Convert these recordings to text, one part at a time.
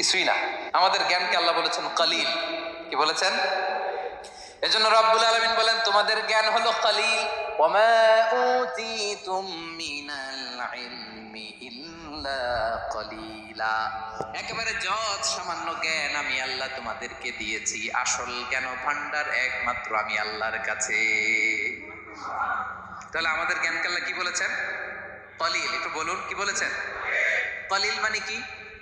কিছুই না। আমাদের জ্ঞানকে আল্লাহ বলেছেন কালিল। কি বলেছেন? এজন্য রব্বুল আলমিন বলেন, তোমাদের জ্ঞান হলো কালিল। একেবারে যত সামান্য জ্ঞান আমি আল্লাহ তোমাদেরকে দিয়েছি, আসল জ্ঞান ভান্ডার একমাত্র আমি আল্লাহর কাছে। তাহলে আমাদের জ্ঞানকে আল্লাহ কি বলেছেন? কলিল, একটু বলুন, কি বলেছেন? কলিল মানে কি?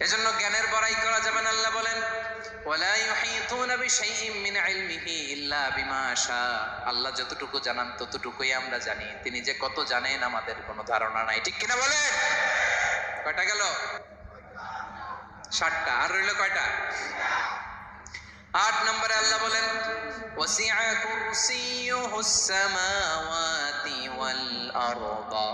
এজন্য জ্ঞানের বড়াই করা যাবে না, আল্লাহ বলেন আল্লাহ যতটুকু জানান, ততটুকুই আমরা জানি। তিনি যে কত জানেন, আমাদের কোনো ধারণা নাই। ঠিক কিনা বলেন? কয়টা গেল? ষাটটা আর রইল কয়টা? আট নম্বরে আল্লাহ বলেন, ওয়াসিআ কুরসিয়ুহুস সামাওয়াতি ওয়াল আরদা।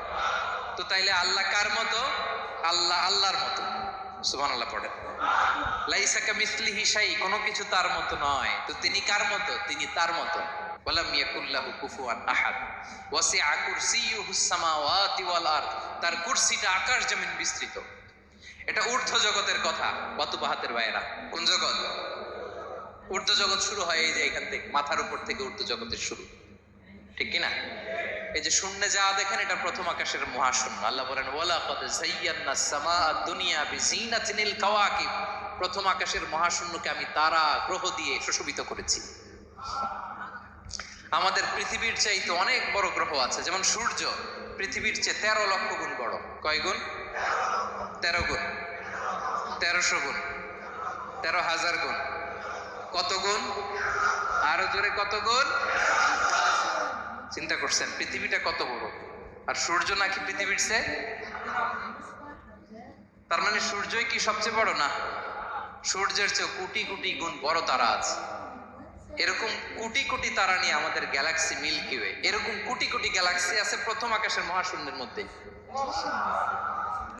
তো তাইলে আল্লাহ কার মতো? আল্লাহ আল্লাহর মতো। সুবহানাল্লাহ পড়েন। লাইসাকা মিসলিহি শাই কোনো কিছু তার মতো নয়। তো তিনি কার মতো? তিনি তার মতো। ওয়ালাম ইয়াকুল্লাহু কুফুয়ান আহাদ। ওয়াসিআ কুরসিয়ুহুস সামাওয়াতি ওয়াল আরদ। তার কুরসিটা আকাশ জমিন বিস্তৃত। এটা ঊর্ধ্ব জগতের কথা। বাতুবাহাতের বাইরা কোন জগৎ? ঊর্ধ্ব জগৎ শুরু হয় এই যে এখান থেকে, মাথার উপর থেকে ঊর্ধ্ব জগতের শুরু। ঠিক কি না এই যে শূন্যে যা দেখেন, এটা প্রথম আকাশের মহাশূন্য। আল্লাহ বলেন ওয়ালা কদ যায়্যানা সামা দুনিয়া বিজিনাতিনিল কাওয়াকিব। প্রথম আকাশের মহাশূন্যকে আমি তারা, গ্রহ দিয়ে সুশোভিত করেছি। আমাদের পৃথিবীর চাইতে অনেক বড় গ্রহ আছে, যেমন সূর্য, পৃথিবীর চেয়ে তেরো লক্ষ গুণ বড়। কয় গুণ? তেরো গুণ। তেরোশো গুণ। তেরো হাজার গুণ। কত গুণ? আরও জোরে কত গুণ? চিন্তা করছেন, পৃথিবীটা কত বড়? আর সূর্য নাকি পৃথিবীর সে তার মানে সূর্যই কি সবচেয়ে বড় না? সূর্যের চেয়ে কোটি কোটি গুণ বড় তারা আছে। এরকম কোটি কোটি তারা নিয়ে আমাদের গ্যালাক্সি মিল্কি ওয়ে। এরকম কোটি কোটি গ্যালাক্সি আছে প্রথম আকাশের মহাশূন্যের মধ্যে